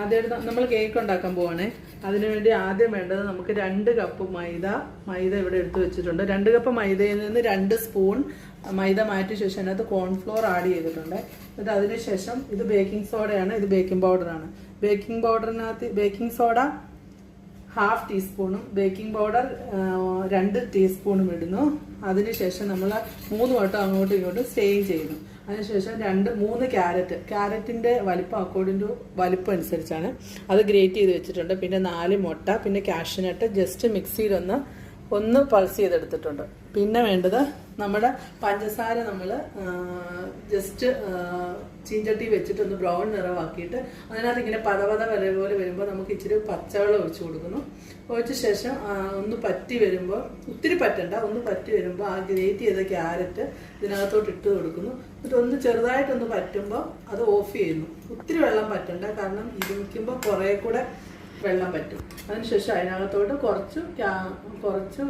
ആദ്യം നമ്മൾ കേക്ക് ഉണ്ടാക്കാൻ പോവാണേ. അതിനുവേണ്ടി ആദ്യം വേണ്ടത് നമുക്ക് രണ്ട് കപ്പ് മൈദ മൈദ ഇവിടെ എടുത്തു വെച്ചിട്ടുണ്ട്. രണ്ട് കപ്പ് മൈദയിൽ നിന്ന് രണ്ട് സ്പൂൺ മൈദ മാറ്റിയ ശേഷം അതിനകത്ത് കോൺഫ്ലോർ ആഡ് ചെയ്തിട്ടുണ്ട്. എന്നിട്ട് അതിനുശേഷം ഇത് ബേക്കിംഗ് സോഡയാണ് ഇത് ബേക്കിംഗ് പൗഡറാണ് ബേക്കിംഗ് പൗഡറിനകത്ത് ബേക്കിംഗ് സോഡ ഹാഫ് ടീസ്പൂണും ബേക്കിംഗ് പൗഡർ രണ്ട് ടീസ്പൂണും ഇടുന്നു. അതിനുശേഷം നമ്മൾ മൂന്ന് വട്ടം അങ്ങോട്ടും ഇങ്ങോട്ടും സ്റ്റേ ചെയ്യുന്നു. അതിനുശേഷം രണ്ട് മൂന്ന് ക്യാരറ്റ് ക്യാരറ്റിന്റെ വലിപ്പം അക്കോർഡിംഗ് ടു വലിപ്പം അനുസരിച്ചാണ്. അത് ഗ്രേറ്റ് ചെയ്ത് വെച്ചിട്ടുണ്ട്. പിന്നെ നാല് മുട്ട പിന്നെ കാഷ്യനട്ട് ജസ്റ്റ് മിക്സിയിൽ ഒന്ന് ഒന്ന് പൾസ് ചെയ്തെടുത്തിട്ടുണ്ട്. പിന്നെ വേണ്ടത് നമ്മുടെ പഞ്ചസാര നമ്മൾ ജസ്റ്റ് ചീഞ്ചട്ടി വെച്ചിട്ട് ഒന്ന് ബ്രൗൺ നിറമാക്കിയിട്ട് അതിനകത്ത് ഇങ്ങനെ പതപത വര പോലെ വരുമ്പോൾ നമുക്ക് ഇച്ചിരി പച്ചവെള്ളം ഒഴിച്ചു കൊടുക്കുന്നു. ഒഴിച്ച ശേഷം ഒന്ന് പറ്റി വരുമ്പോൾ ഒത്തിരി പറ്റണ്ട ഒന്ന് പറ്റി വരുമ്പോൾ ആ ഗ്രേറ്റ് ചെയ്ത ക്യാരറ്റ് ഇതിനകത്തോട്ട് ഇട്ട് കൊടുക്കുന്നു. എന്നിട്ട് ഒന്ന് ചെറുതായിട്ടൊന്ന് പറ്റുമ്പോൾ അത് ഓഫ് ചെയ്യുന്നു. ഒത്തിരി വെള്ളം പറ്റണ്ട കാരണം ഇരുമിക്കുമ്പോൾ കുറേ കൂടെ വെള്ളം പറ്റും. അതിനുശേഷം അതിനകത്തോട്ട് കുറച്ച് കുറച്ച്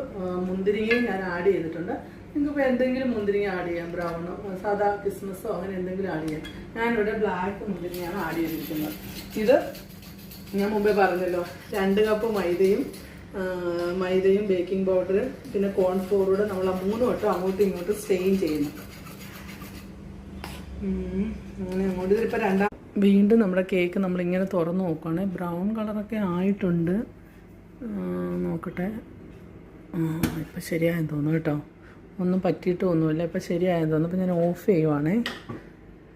മുന്തിരിയും ഞാൻ ആഡ് ചെയ്തിട്ടുണ്ട്. നിങ്ങൾക്ക് ഇപ്പോൾ എന്തെങ്കിലും മുന്തിരിങ്ങ ആഡ് ചെയ്യാം ബ്രൗണോ സാധാ ക്രിസ്മസോ അങ്ങനെ എന്തെങ്കിലും ആഡ് ചെയ്യാം. ഞാനിവിടെ ബ്ലാക്ക് മുന്തിരിങ്ങയാണ് ആഡ് ചെയ്തിരിക്കുന്നത്. ഇത് ഞാൻ മുമ്പേ പറഞ്ഞല്ലോ രണ്ട് കപ്പ് മൈദയും മൈദയും ബേക്കിംഗ് പൗഡറും പിന്നെ കോൺഫ്ലോറൂടെ നമ്മൾ ആ മൂന്ന് വട്ടം അങ്ങോട്ടും ഇങ്ങോട്ടും സ്റ്റെയിൻ ചെയ്യുന്നു. അങ്ങനെ അങ്ങോട്ട്. ഇതിലിപ്പോൾ രണ്ടാം വീണ്ടും നമ്മുടെ കേക്ക് നമ്മളിങ്ങനെ തുറന്ന് നോക്കുകയാണ് ബ്രൗൺ കളറൊക്കെ ആയിട്ടുണ്ട്. നോക്കട്ടെ. ഇപ്പം ശരിയായെന്ന് തോന്നുന്നു കേട്ടോ. ഒന്നും പറ്റിയിട്ട് ഒന്നുമില്ല ഇപ്പം ശരിയായതൊന്നും അപ്പം ഞാൻ ഓഫ് ചെയ്യുവാണേ.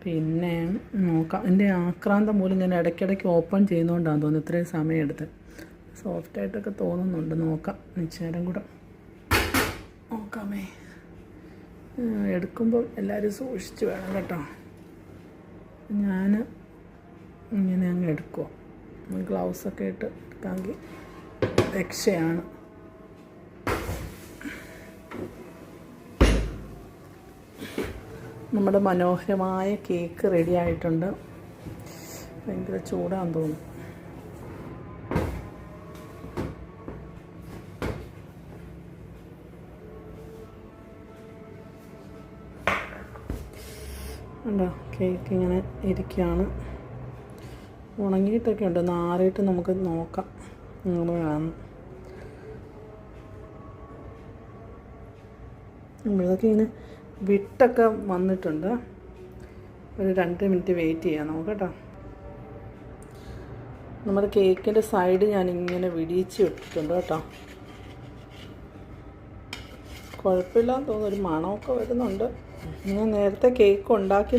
പിന്നെ നോക്കാം. എന്റെ ആക്രാന്തം പോലും ഞാൻ ഇടയ്ക്കിടയ്ക്ക് ഓപ്പൺ ചെയ്യുന്നതുകൊണ്ടാണ് തോന്നുന്നു. ഇത്രയും സമയം എടുത്ത് സോഫ്റ്റായിട്ടൊക്കെ തോന്നുന്നുണ്ട്. നോക്കാം. നിശ്ചേരം കൂടെ. നോക്കാമേ. എടുക്കുമ്പോൾ എല്ലാവരും സൂക്ഷിച്ച് വേണം കേട്ടോ. ഞാൻ ഇങ്ങനെ അങ്ങ് എടുക്കുക ഗ്ലൗസൊക്കെ ഇട്ട് എടുക്കാമെങ്കിൽ രക്ഷയാണ്. നമ്മുടെ മനോഹരമായ കേക്ക് റെഡി ആയിട്ടുണ്ട്. ഭയങ്കര ചൂടാന്ന് തോന്നുന്നു. ഉണ്ടോ കേക്ക് ഇങ്ങനെ ഇരിക്കുകയാണ്. ഉണങ്ങിയിട്ടൊക്കെ ഉണ്ട്. നാറിയിട്ട് നമുക്ക് നോക്കാം. നിങ്ങൾ കാണുന്നു നമ്മളിതൊക്കെ ഇങ്ങനെ വിട്ടൊക്കെ വന്നിട്ടുണ്ട്. ഒരു രണ്ട് മിനിറ്റ് വെയിറ്റ് ചെയ്യാം നമുക്ക് കേട്ടോ. നമ്മുടെ കേക്കിന്റെ സൈഡ് ഞാൻ ഇങ്ങനെ വിടിയിച്ച് വിട്ടിട്ടുണ്ട് കേട്ടോ. കുഴപ്പമില്ലാന്ന് തോന്നുന്നു ഒരു മണമൊക്കെ വരുന്നുണ്ട്. ഞാൻ നേരത്തെ കേക്ക് ഉണ്ടാക്കി